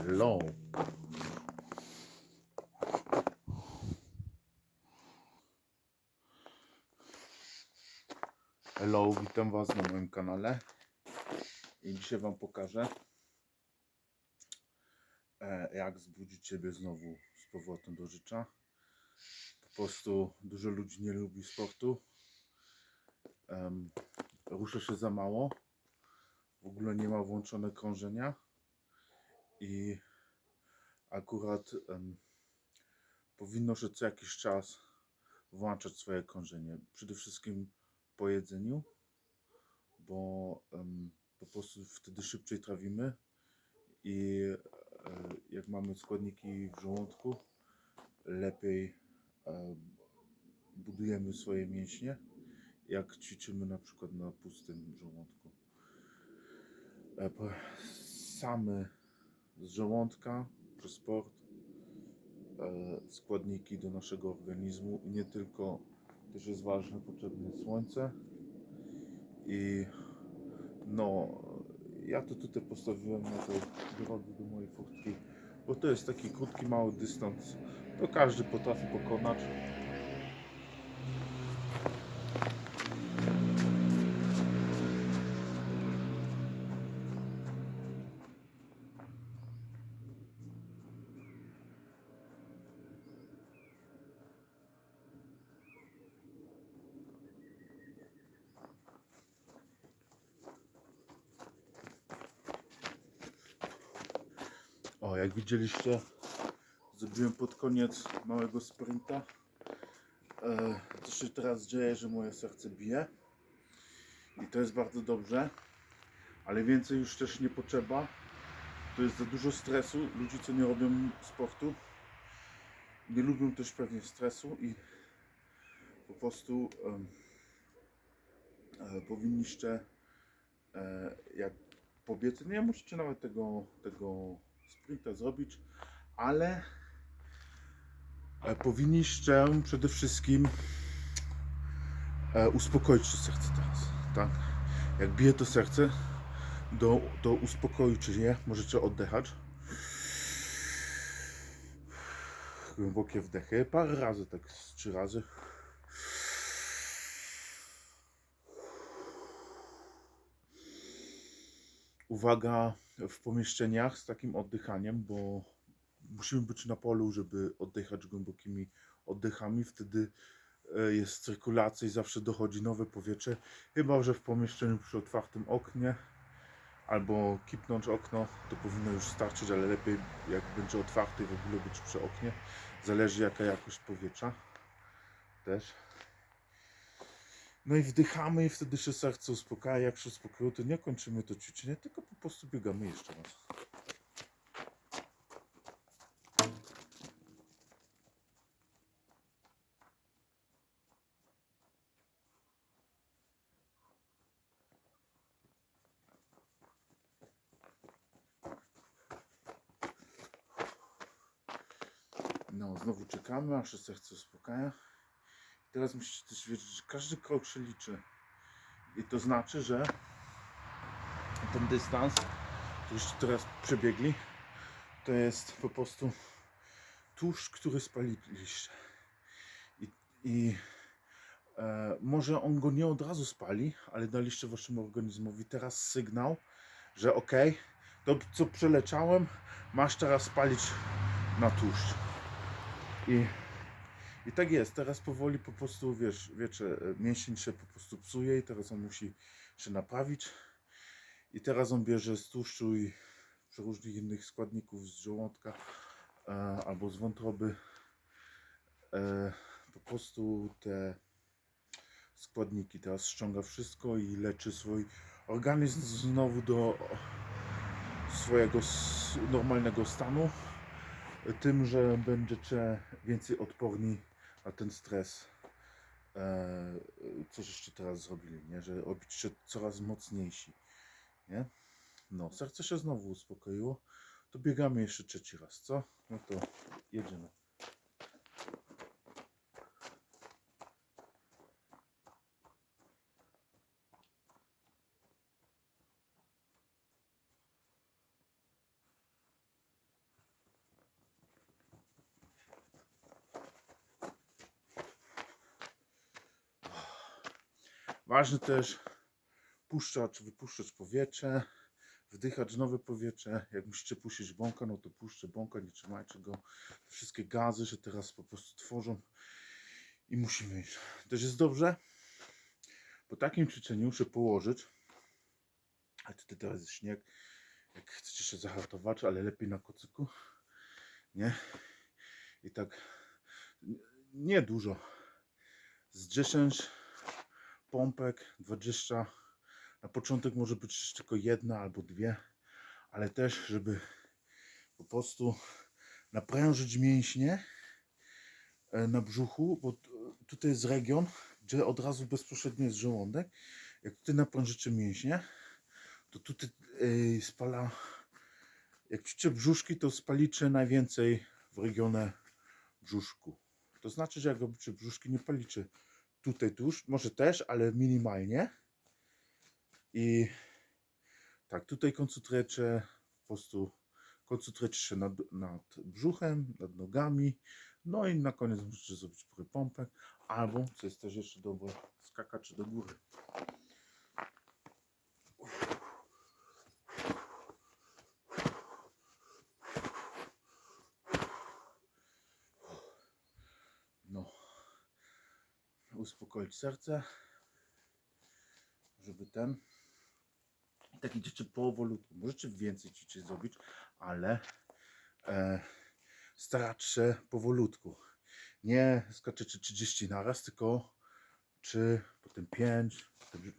Hello. Hello, witam Was na moim kanale. I dzisiaj Wam pokażę, e, jak zbudzić siebie znowu z powrotem do życia. Po prostu dużo ludzi nie lubi sportu. Em, rusza się za mało. W ogóle nie ma włączone krążenia. I akurat em, powinno się co jakiś czas włączać swoje krążenie. Przede wszystkim po jedzeniu, bo em, po prostu wtedy szybciej trawimy i e, jak mamy składniki w żołądku, lepiej e, budujemy swoje mięśnie, jak ćwiczymy na przykład na pustym żołądku. E, Same z żołądka przez sport e, składniki do naszego organizmu i nie tylko też jest ważne, potrzebne jest słońce i no ja to tutaj postawiłem na tej drodze do mojej furtki, bo to jest taki krótki, mały dystans, to każdy potrafi pokonać. O, jak widzieliście, zrobiłem pod koniec małego sprinta. E, co się teraz dzieje, że moje serce bije. I to jest bardzo dobrze, ale więcej już też nie potrzeba. To jest za dużo stresu. Ludzi, co nie robią sportu, nie lubią też pewnie stresu i po prostu em, e, powinniście, e, jak pobiec, nie musicie nawet tego, tego sprinta zrobić, ale e, powinniście przede wszystkim e, uspokoić to serce teraz, tak? Jak bije to serce, do, to uspokojcie je, możecie oddychać. Głębokie wdechy, parę razy, tak trzy razy. Uwaga w pomieszczeniach z takim oddychaniem, bo musimy być na polu, żeby oddychać głębokimi oddechami. Wtedy e, jest cyrkulacja i zawsze dochodzi nowe powietrze. Chyba, że w pomieszczeniu przy otwartym oknie albo kipnąć okno, to powinno już starczyć, ale lepiej jak będzie otwarte i w ogóle być przy oknie. Zależy jaka jakość powietrza też. No i wdychamy i wtedy się serce uspokaja. Jak się uspokoiło, to nie kończymy to ćwiczenie, tylko po prostu biegamy jeszcze raz. No, znowu czekamy, aż się serce uspokaja. Teraz musicie też wiedzieć, że każdy krok się liczy. I to znaczy, że ten dystans, któryście teraz przebiegli, to jest po prostu tłuszcz, który spaliliście. I, i e, może on go nie od razu spali, ale daliście waszemu organizmowi teraz sygnał, że ok, to co przeleciałem, masz teraz spalić na tłuszcz. I i tak jest, teraz powoli po prostu, wiesz, wiecie, e, mięsień się po prostu psuje i teraz on musi się naprawić. I teraz on bierze z tłuszczu i różnych innych składników z żołądka e, albo z wątroby e, po prostu te składniki. Teraz ściąga wszystko i leczy swój organizm znowu do swojego normalnego stanu tym, że będziecie więcej odporni na ten stres, e, co żeście teraz zrobili, nie? że robicie coraz mocniejsi. Nie? No, serce się znowu uspokoiło. To biegamy jeszcze trzeci raz, co? No to jedziemy. Ważne też puszczać, wypuszczać powietrze, wdychać nowe powietrze. Jak musicie puścić bąka, no to puszczę bąka, nie trzymajcie go. Te wszystkie gazy się teraz po prostu tworzą i musimy iść. Też jest dobrze po takim ćwiczeniu się położyć. A tutaj teraz jest śnieg. Jak chcecie się zahartować, ale lepiej na kocyku. Nie? I tak nie dużo. Z 10 pompek, 20. Na początek może być tylko jedna albo dwie, ale też, żeby po prostu naprężyć mięśnie e, na brzuchu, bo tutaj jest region, gdzie od razu bezpośrednio jest żołądek. Jak tutaj naprężycie mięśnie, to tutaj e, spala, jak ćwiczycie brzuszki, to spalicie najwięcej w regionie brzuszku. To znaczy, że jak robicie brzuszki, nie palicie tutaj tuż, może też, ale minimalnie. I tak, tutaj koncentrujecie po prostu koncentrujecie się nad, nad brzuchem, nad nogami. No i na koniec możecie zrobić parę pompek, albo, co jest też jeszcze dobre, skakać do góry. No, uspokoić serce, żeby ten tak idziecie powolutku. Możecie więcej ćwiczeń zrobić, ale e, starać się powolutku. Nie skaczecie 30 naraz, tylko 3, potem 5, potem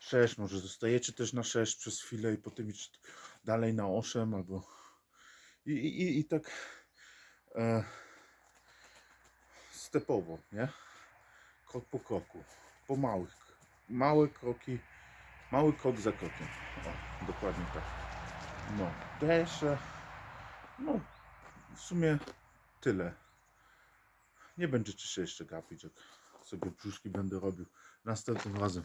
6. Może zostajecie też na 6 przez chwilę i potem idziecie dalej na 8 albo i, i, i, i tak e, stepowo, nie? Krok po kroku, po małych, małe kroki, mały krok za krokiem. O, dokładnie tak. No, też, e, no, w sumie tyle. Nie będziecie się jeszcze gapić, jak sobie brzuszki będę robił następnym razem.